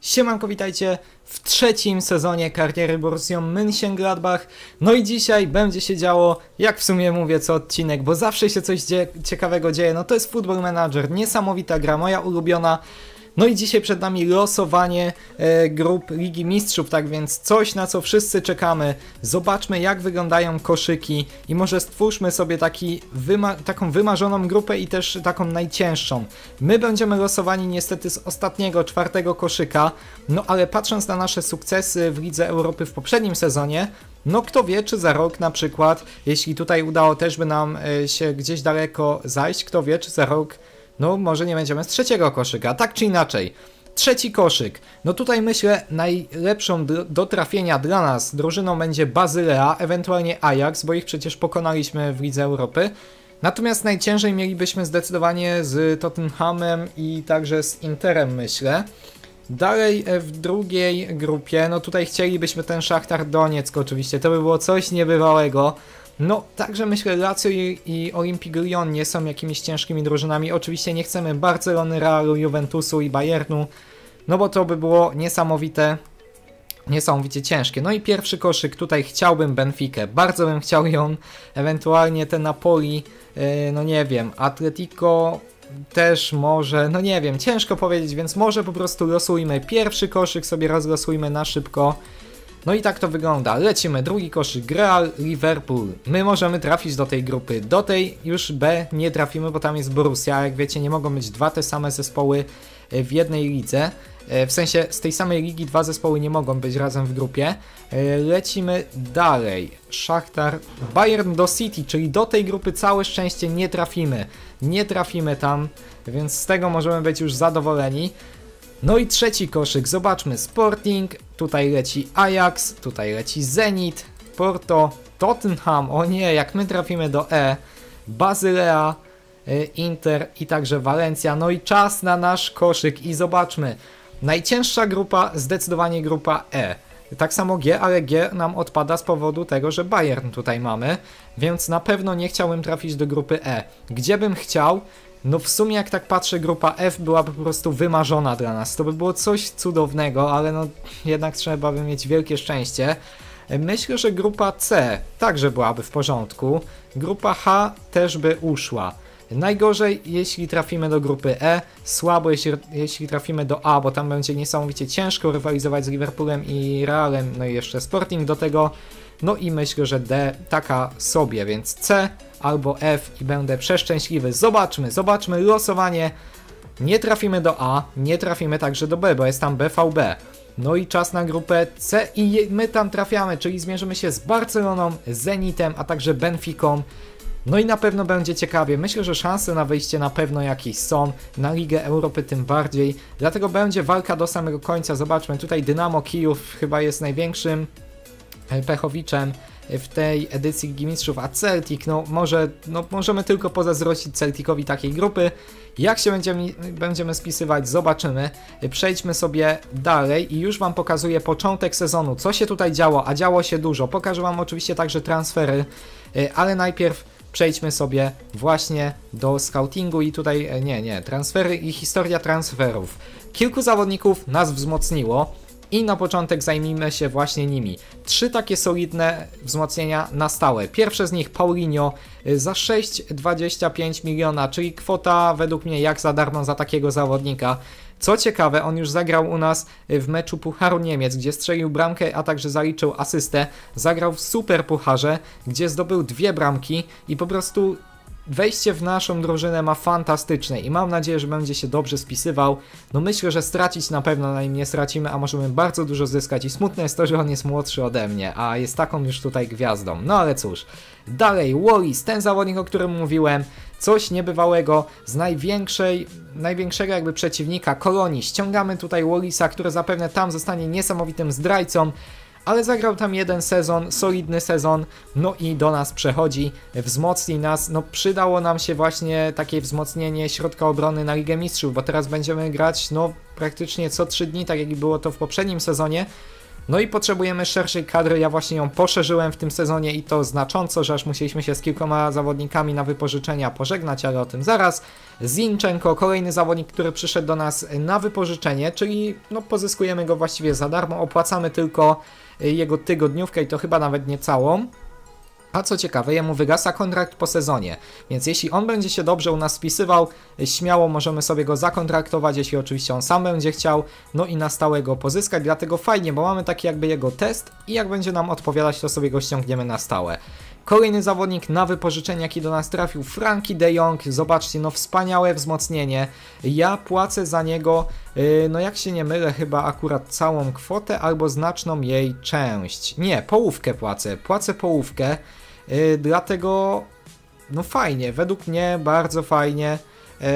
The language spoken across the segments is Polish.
Siemanko, witajcie w trzecim sezonie kariery Borussią Mönchengladbach. No i dzisiaj będzie się działo, jak w sumie mówię co odcinek, bo zawsze się coś dzie ciekawego dzieje. No to jest Football Manager, niesamowita gra, moja ulubiona. No i dzisiaj przed nami losowanie e, grup Ligi Mistrzów, tak więc coś na co wszyscy czekamy. Zobaczmy jak wyglądają koszyki i może stwórzmy sobie taki wyma taką wymarzoną grupę i też taką najcięższą. My będziemy losowani niestety z ostatniego, czwartego koszyka, no ale patrząc na nasze sukcesy w Lidze Europy w poprzednim sezonie, no kto wie, czy za rok na przykład, jeśli tutaj udało też by nam e, się gdzieś daleko zajść, kto wie, czy za rok no może nie będziemy z trzeciego koszyka, tak czy inaczej. Trzeci koszyk. No tutaj myślę najlepszą do trafienia dla nas drużyną będzie Bazylea, ewentualnie Ajax, bo ich przecież pokonaliśmy w Lidze Europy. Natomiast najciężej mielibyśmy zdecydowanie z Tottenhamem i także z Interem myślę. Dalej e, w drugiej grupie, no tutaj chcielibyśmy ten Szachtar Donieck oczywiście, to by było coś niebywałego. No, także myślę, Lazio i, i Olympic Lyon nie są jakimiś ciężkimi drużynami. Oczywiście nie chcemy Barcelony, Realu, Juventusu i Bayernu, no bo to by było niesamowite, niesamowicie ciężkie. No i pierwszy koszyk, tutaj chciałbym Benfica, bardzo bym chciał ją, ewentualnie te Napoli, yy, no nie wiem, Atletico też może, no nie wiem, ciężko powiedzieć, więc może po prostu losujmy pierwszy koszyk, sobie rozlosujmy na szybko. No i tak to wygląda. Lecimy, drugi koszyk, Real, Liverpool. My możemy trafić do tej grupy. Do tej już B nie trafimy, bo tam jest Borussia. Jak wiecie, nie mogą być dwa te same zespoły e, w jednej lidze. E, w sensie z tej samej ligi dwa zespoły nie mogą być razem w grupie. E, lecimy dalej. Szachtar, Bayern do City, czyli do tej grupy całe szczęście nie trafimy. Nie trafimy tam, więc z tego możemy być już zadowoleni. No i trzeci koszyk, zobaczmy, Sporting, tutaj leci Ajax, tutaj leci Zenit, Porto, Tottenham, o nie, jak my trafimy do E, Bazylea, e, Inter i także Valencia, no i czas na nasz koszyk i zobaczmy, najcięższa grupa, zdecydowanie grupa E. Tak samo G, ale G nam odpada z powodu tego, że Bayern tutaj mamy, więc na pewno nie chciałbym trafić do grupy E. Gdzie bym chciał? No w sumie jak tak patrzę, grupa F byłaby po prostu wymarzona dla nas. To by było coś cudownego, ale no jednak trzeba by mieć wielkie szczęście. Myślę, że grupa C także byłaby w porządku. Grupa H też by uszła. Najgorzej, jeśli trafimy do grupy E, słabo, jeśli, jeśli trafimy do A, bo tam będzie niesamowicie ciężko rywalizować z Liverpoolem i Realem, no i jeszcze Sporting do tego. No i myślę, że D taka sobie, więc C albo F i będę przeszczęśliwy. Zobaczmy, zobaczmy losowanie. Nie trafimy do A, nie trafimy także do B, bo jest tam BVB. No i czas na grupę C i my tam trafiamy, czyli zmierzymy się z Barceloną, Zenitem, a także Benficą. No i na pewno będzie ciekawie. Myślę, że szanse na wyjście na pewno jakieś są. Na Ligę Europy tym bardziej. Dlatego będzie walka do samego końca. Zobaczmy, tutaj Dynamo Kijów chyba jest największym pechowiczem w tej edycji Ligi Mistrzów, a Celtic, no może, no możemy tylko pozazdrościć Celticowi takiej grupy. Jak się będziemy, będziemy spisywać, zobaczymy. Przejdźmy sobie dalej i już Wam pokazuję początek sezonu, co się tutaj działo, a działo się dużo. Pokażę Wam oczywiście także transfery, ale najpierw przejdźmy sobie właśnie do scoutingu i tutaj, e, nie, nie, transfery i historia transferów. Kilku zawodników nas wzmocniło, i na początek zajmijmy się właśnie nimi. Trzy takie solidne wzmocnienia na stałe. Pierwsze z nich Paulinho y, za 6,25 miliona, czyli kwota według mnie jak za darmo za takiego zawodnika. Co ciekawe, on już zagrał u nas w meczu Pucharu Niemiec, gdzie strzelił bramkę, a także zaliczył asystę. Zagrał w Super Pucharze, gdzie zdobył dwie bramki i po prostu wejście w naszą drużynę ma fantastyczne i mam nadzieję, że będzie się dobrze spisywał. No myślę, że stracić na pewno na nim nie stracimy, a możemy bardzo dużo zyskać i smutne jest to, że on jest młodszy ode mnie, a jest taką już tutaj gwiazdą. No ale cóż. Dalej, Wallis, ten zawodnik, o którym mówiłem, coś niebywałego z największej, największego jakby przeciwnika kolonii. Ściągamy tutaj Wallisa, który zapewne tam zostanie niesamowitym zdrajcą ale zagrał tam jeden sezon, solidny sezon, no i do nas przechodzi, wzmocni nas, no przydało nam się właśnie takie wzmocnienie środka obrony na Ligę Mistrzów, bo teraz będziemy grać no praktycznie co 3 dni, tak jak było to w poprzednim sezonie, No i potrzebujemy szerszej kadry, ja właśnie ją poszerzyłem w tym sezonie i to znacząco, że aż musieliśmy się z kilkoma zawodnikami na wypożyczenia pożegnać, ale o tym zaraz. Zinchenko, kolejny zawodnik, który przyszedł do nas na wypożyczenie, czyli no, pozyskujemy go właściwie za darmo, opłacamy tylko jego tygodniówkę i to chyba nawet nie całą. A co ciekawe, jemu wygasa kontrakt po sezonie, więc jeśli on będzie się dobrze u nas spisywał, śmiało możemy sobie go zakontraktować, jeśli oczywiście on sam będzie chciał, no i na stałe go pozyskać, dlatego fajnie, bo mamy taki jakby jego test i jak będzie nam odpowiadać, to sobie go ściągniemy na stałe. Kolejny zawodnik na wypożyczenie, jaki do nas trafił, Frankie de Jong. Zobaczcie, no wspaniałe wzmocnienie. Ja płacę za niego, yy, no jak się nie mylę, chyba akurat całą kwotę albo znaczną jej część. Nie, połówkę płacę. Płacę połówkę, dlatego no fajnie, według mnie bardzo fajnie. Yy,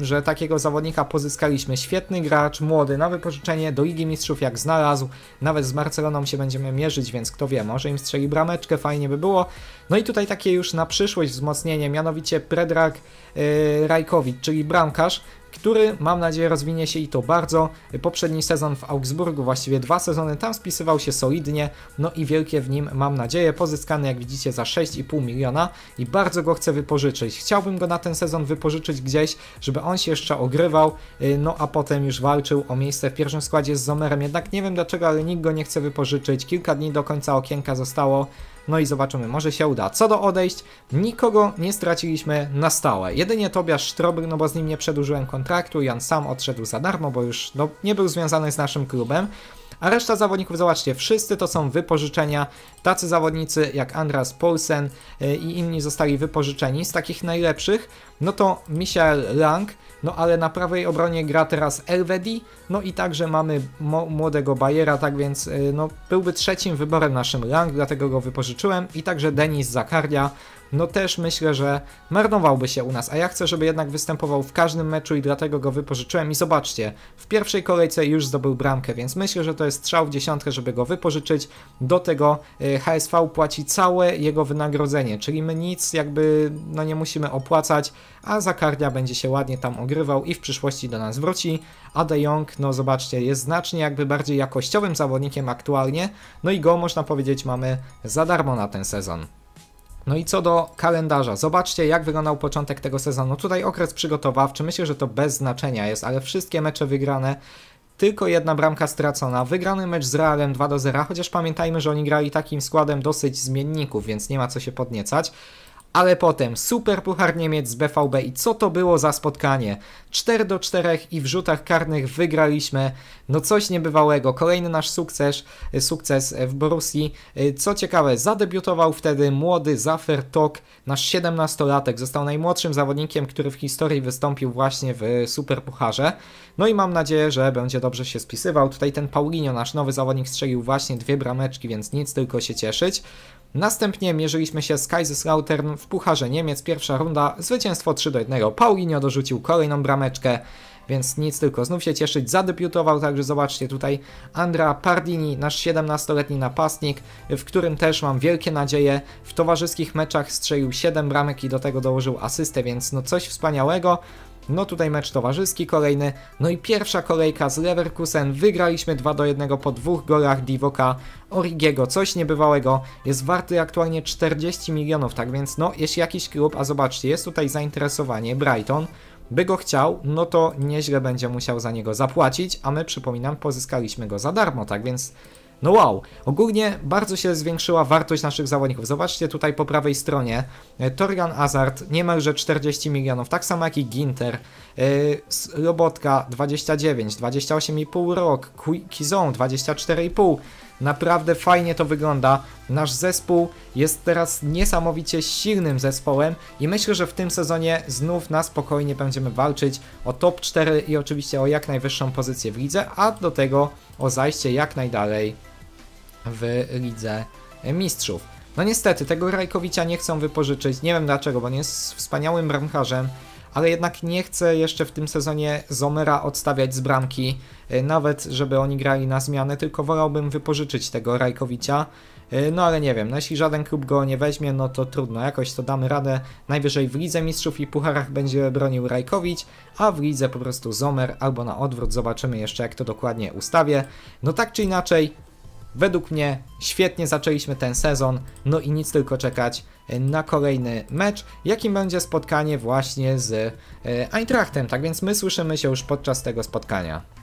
że takiego zawodnika pozyskaliśmy. Świetny gracz, młody, na wypożyczenie do Ligi Mistrzów jak znalazł. Nawet z Barceloną się będziemy mierzyć, więc kto wie, może im strzeli brameczkę, fajnie by było. No i tutaj takie już na przyszłość wzmocnienie, mianowicie Predrag yy, Rajkowicz, czyli bramkarz, który mam nadzieję rozwinie się i to bardzo. Poprzedni sezon w Augsburgu, właściwie dwa sezony, tam spisywał się solidnie, no i wielkie w nim mam nadzieję, pozyskany jak widzicie za 6,5 miliona i bardzo go chcę wypożyczyć. Chciałbym go na ten sezon wypożyczyć gdzieś, żeby on się jeszcze ogrywał, y, no a potem już walczył o miejsce w pierwszym składzie z Zomerem, jednak nie wiem dlaczego, ale nikt go nie chce wypożyczyć, kilka dni do końca okienka zostało, no i zobaczymy, może się uda. Co do odejść, nikogo nie straciliśmy na stałe. Jedynie Tobiasz Sztrobr, no bo z nim nie przedłużyłem kontraktu, Jan sam odszedł za darmo, bo już no, nie był związany z naszym klubem. A reszta zawodników, zobaczcie, wszyscy to są wypożyczenia. Tacy zawodnicy jak Andras Poulsen y, i inni zostali wypożyczeni. Z takich najlepszych, no to Michael Lang, no ale na prawej obronie gra teraz Elvedi, no i także mamy młodego Bayera, tak więc y, no, byłby trzecim wyborem naszym Lang, dlatego go wypożyczyłem i także Denis Zakaria, no też myślę, że marnowałby się u nas, a ja chcę, żeby jednak występował w każdym meczu i dlatego go wypożyczyłem. I zobaczcie, w pierwszej kolejce już zdobył bramkę, więc myślę, że to jest strzał w dziesiątkę, żeby go wypożyczyć, do tego y, HSV płaci całe jego wynagrodzenie, czyli my nic jakby no nie musimy opłacać, a Zakardia będzie się ładnie tam ogrywał i w przyszłości do nas wróci, a De Jong, no zobaczcie, jest znacznie jakby bardziej jakościowym zawodnikiem aktualnie, no i go można powiedzieć mamy za darmo na ten sezon. No i co do kalendarza, zobaczcie jak wyglądał początek tego sezonu. Tutaj okres przygotowawczy, myślę, że to bez znaczenia jest, ale wszystkie mecze wygrane, tylko jedna bramka stracona. Wygrany mecz z Realem 2 do 0, chociaż pamiętajmy, że oni grali takim składem dosyć zmienników, więc nie ma co się podniecać. Ale potem Super Puchar Niemiec z BVB i co to było za spotkanie? 4 do 4 i w rzutach karnych wygraliśmy. No coś niebywałego. Kolejny nasz sukces, sukces w Borussii. Co ciekawe, zadebiutował wtedy młody Zafer Tok, nasz 17-latek. Został najmłodszym zawodnikiem, który w historii wystąpił właśnie w Super Pucharze. No i mam nadzieję, że będzie dobrze się spisywał. Tutaj ten Paulinho, nasz nowy zawodnik, strzelił właśnie dwie brameczki, więc nic tylko się cieszyć. Następnie mierzyliśmy się z Kaiserslautern w Pucharze Niemiec, pierwsza runda, zwycięstwo 3 do 1. Paulinho dorzucił kolejną brameczkę, więc nic tylko znów się cieszyć. Zadebiutował także, zobaczcie tutaj, Andra Pardini, nasz 17-letni napastnik, w którym też mam wielkie nadzieje. W towarzyskich meczach strzelił 7 bramek i do tego dołożył asystę, więc no coś wspaniałego. No tutaj mecz towarzyski kolejny. No i pierwsza kolejka z Leverkusen. Wygraliśmy 2 do 1 po dwóch golach Divoka Origiego. Coś niebywałego. Jest warty aktualnie 40 milionów, tak więc no jeśli jakiś klub, a zobaczcie, jest tutaj zainteresowanie Brighton, by go chciał, no to nieźle będzie musiał za niego zapłacić, a my przypominam, pozyskaliśmy go za darmo, tak więc no wow, ogólnie bardzo się zwiększyła wartość naszych zawodników. Zobaczcie tutaj po prawej stronie, e, Torian Azard niemalże 40 milionów, tak samo jak i Ginter, Robotka 29, 28,5 rok, Kizon 24,5. Naprawdę fajnie to wygląda. Nasz zespół jest teraz niesamowicie silnym zespołem i myślę, że w tym sezonie znów na spokojnie będziemy walczyć o top 4 i oczywiście o jak najwyższą pozycję w lidze, a do tego o zajście jak najdalej w Lidze Mistrzów. No niestety, tego Rajkowicza nie chcą wypożyczyć, nie wiem dlaczego, bo on jest wspaniałym bramkarzem, ale jednak nie chcę jeszcze w tym sezonie Zomera odstawiać z bramki, e, nawet żeby oni grali na zmianę, tylko wolałbym wypożyczyć tego Rajkowicia. E, no ale nie wiem, no jeśli żaden klub go nie weźmie, no to trudno, jakoś to damy radę. Najwyżej w Lidze Mistrzów i Pucharach będzie bronił Rajkowicz, a w Lidze po prostu Zomer albo na odwrót, zobaczymy jeszcze jak to dokładnie ustawię. No tak czy inaczej, według mnie świetnie zaczęliśmy ten sezon, no i nic tylko czekać na kolejny mecz, jakim będzie spotkanie właśnie z e, Eintrachtem, tak więc my słyszymy się już podczas tego spotkania.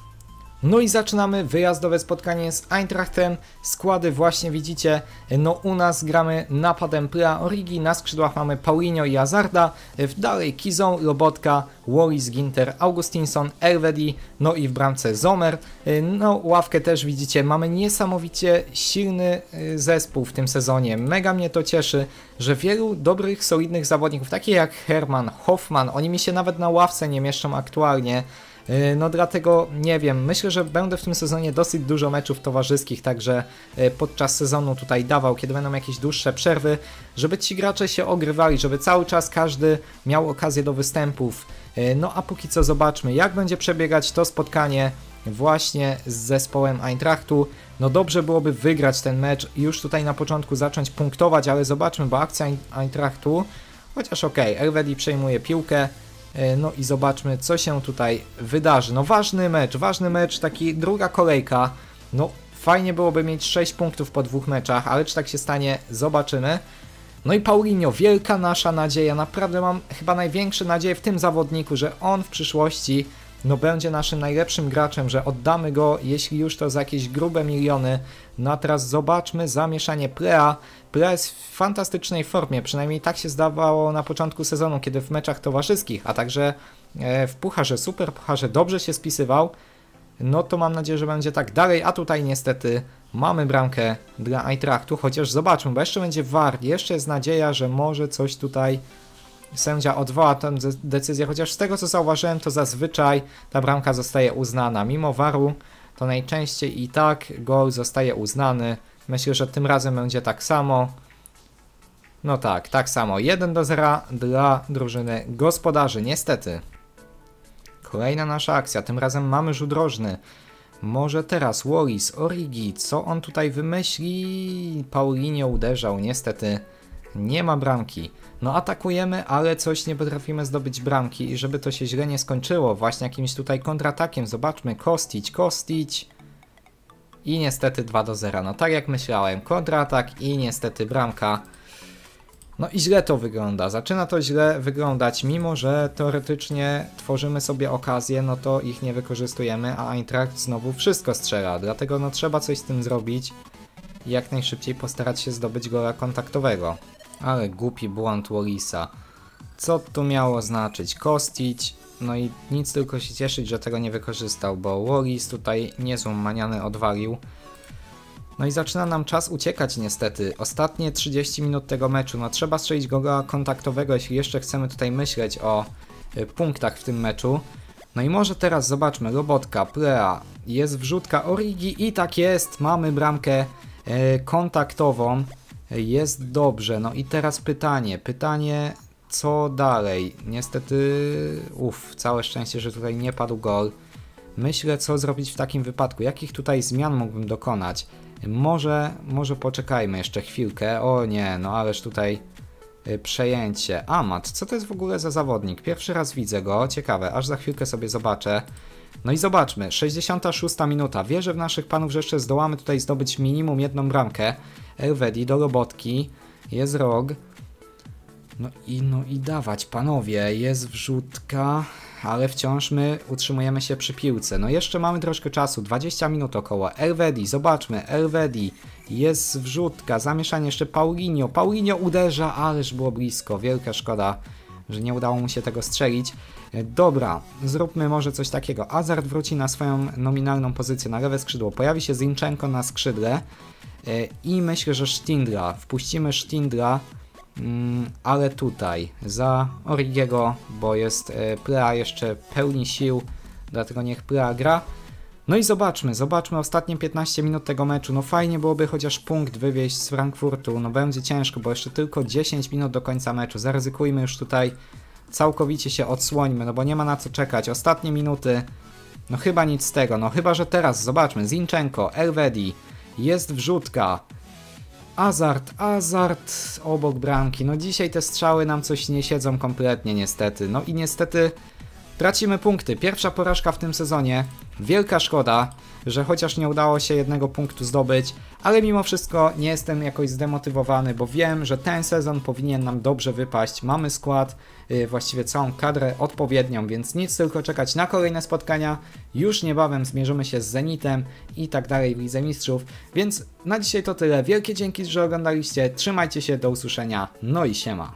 No i zaczynamy wyjazdowe spotkanie z Eintrachtem. Składy właśnie widzicie. No u nas gramy napadem Plea Origi, na skrzydłach mamy Paulinho i Azarda, dalej Kizą, Lobotka, Wallis, Ginter, Augustinson, Elvedi, no i w bramce Zomer. No ławkę też widzicie, mamy niesamowicie silny y, zespół w tym sezonie. Mega mnie to cieszy, że wielu dobrych, solidnych zawodników, takich jak Herman, Hoffman, oni mi się nawet na ławce nie mieszczą aktualnie. E, no dlatego nie wiem, myślę, że będę w tym sezonie dosyć dużo meczów towarzyskich, także e, podczas sezonu tutaj dawał, kiedy będą jakieś dłuższe przerwy, żeby ci gracze się ogrywali, żeby cały czas każdy miał okazję do występów. E, no a póki co zobaczmy, jak będzie przebiegać to spotkanie właśnie z zespołem Eintrachtu. No dobrze byłoby wygrać ten mecz już tutaj na początku zacząć punktować, ale zobaczmy, bo akcja Eintrachtu, chociaż okej, okay, Elvedi przejmuje piłkę, no i zobaczmy, co się tutaj wydarzy. No ważny mecz, ważny mecz, taki druga kolejka. No fajnie byłoby mieć 6 punktów po dwóch meczach, ale czy tak się stanie, zobaczymy. No i Paulinho, wielka nasza nadzieja, naprawdę mam chyba największe nadzieję w tym zawodniku, że on w przyszłości no będzie naszym najlepszym graczem, że oddamy go, jeśli już to za jakieś grube miliony. No a teraz zobaczmy zamieszanie Plea. Plea jest w fantastycznej formie, przynajmniej tak się zdawało na początku sezonu, kiedy w meczach towarzyskich, a także e, w Pucharze, Super Pucharze dobrze się spisywał. No to mam nadzieję, że będzie tak dalej, a tutaj niestety mamy bramkę dla Eintrachtu, chociaż zobaczmy, bo jeszcze będzie VAR, jeszcze jest nadzieja, że może coś tutaj sędzia odwoła tę decyzję, chociaż z tego co zauważyłem, to zazwyczaj ta bramka zostaje uznana. Mimo waru, to najczęściej i tak gol zostaje uznany. Myślę, że tym razem będzie tak samo. No tak, tak samo. 1 do 0 dla drużyny gospodarzy, niestety. Kolejna nasza akcja, tym razem mamy rzut rożny. Może teraz Wallis, Origi, co on tutaj wymyśli? Paulinho uderzał, niestety nie ma bramki. No atakujemy, ale coś nie potrafimy zdobyć bramki i żeby to się źle nie skończyło właśnie jakimś tutaj kontratakiem, zobaczmy, Kostić, Kostić i niestety 2 do 0. No tak jak myślałem, kontratak i niestety bramka. No i źle to wygląda, zaczyna to źle wyglądać, mimo że teoretycznie tworzymy sobie okazje, no to ich nie wykorzystujemy, a Eintracht znowu wszystko strzela, dlatego no trzeba coś z tym zrobić i jak najszybciej postarać się zdobyć gola kontaktowego. Ale głupi błąd Wallisa. Co tu miało znaczyć? Kostić, no i nic tylko się cieszyć, że tego nie wykorzystał, bo Wallis tutaj niezłą manianę odwalił. No i zaczyna nam czas uciekać niestety. Ostatnie 30 minut tego meczu, no trzeba strzelić gola kontaktowego, jeśli jeszcze chcemy tutaj myśleć o y, punktach w tym meczu. No i może teraz zobaczmy, robotka, Plea, jest wrzutka Origi i tak jest, mamy bramkę y, kontaktową. Jest dobrze. No i teraz pytanie. Pytanie, co dalej? Niestety, uff, całe szczęście, że tutaj nie padł gol. Myślę, co zrobić w takim wypadku. Jakich tutaj zmian mógłbym dokonać? Może, może poczekajmy jeszcze chwilkę. O nie, no ależ tutaj y, przejęcie. Amat, co to jest w ogóle za zawodnik? Pierwszy raz widzę go, ciekawe, aż za chwilkę sobie zobaczę. No i zobaczmy, 66 minuta. Wierzę w naszych panów, że jeszcze zdołamy tutaj zdobyć minimum jedną bramkę. Elvedi do robotki, jest rog. No i, no i dawać, panowie, jest wrzutka, ale wciąż my utrzymujemy się przy piłce. No jeszcze mamy troszkę czasu, 20 minut około. Elvedi, zobaczmy, Elvedi, jest wrzutka, zamieszanie jeszcze Paulinho. Paulinho uderza, ależ było blisko, wielka szkoda, że nie udało mu się tego strzelić. Dobra, zróbmy może coś takiego. Azard wróci na swoją nominalną pozycję na lewe skrzydło. Pojawi się Zinchenko na skrzydle. E, I myślę, że Sztindla. Wpuścimy Sztindla, mm, ale tutaj za Origiego, bo jest e, Plea jeszcze pełni sił, dlatego niech Plea gra. No i zobaczmy, zobaczmy ostatnie 15 minut tego meczu. No fajnie byłoby chociaż punkt wywieźć z Frankfurtu. No będzie ciężko, bo jeszcze tylko 10 minut do końca meczu. Zaryzykujmy już tutaj całkowicie się odsłońmy, no bo nie ma na co czekać. Ostatnie minuty, no chyba nic z tego, no chyba, że teraz zobaczmy, Zinchenko, Elvedi, jest wrzutka, Azart, Azart obok bramki. No dzisiaj te strzały nam coś nie siedzą kompletnie niestety. No i niestety tracimy punkty. Pierwsza porażka w tym sezonie. Wielka szkoda, że chociaż nie udało się jednego punktu zdobyć, ale mimo wszystko nie jestem jakoś zdemotywowany, bo wiem, że ten sezon powinien nam dobrze wypaść. Mamy skład, yy, właściwie całą kadrę odpowiednią, więc nic tylko czekać na kolejne spotkania. Już niebawem zmierzymy się z Zenitem i tak dalej w Lidze Mistrzów. Więc na dzisiaj to tyle. Wielkie dzięki, że oglądaliście. Trzymajcie się, do usłyszenia. No i siema.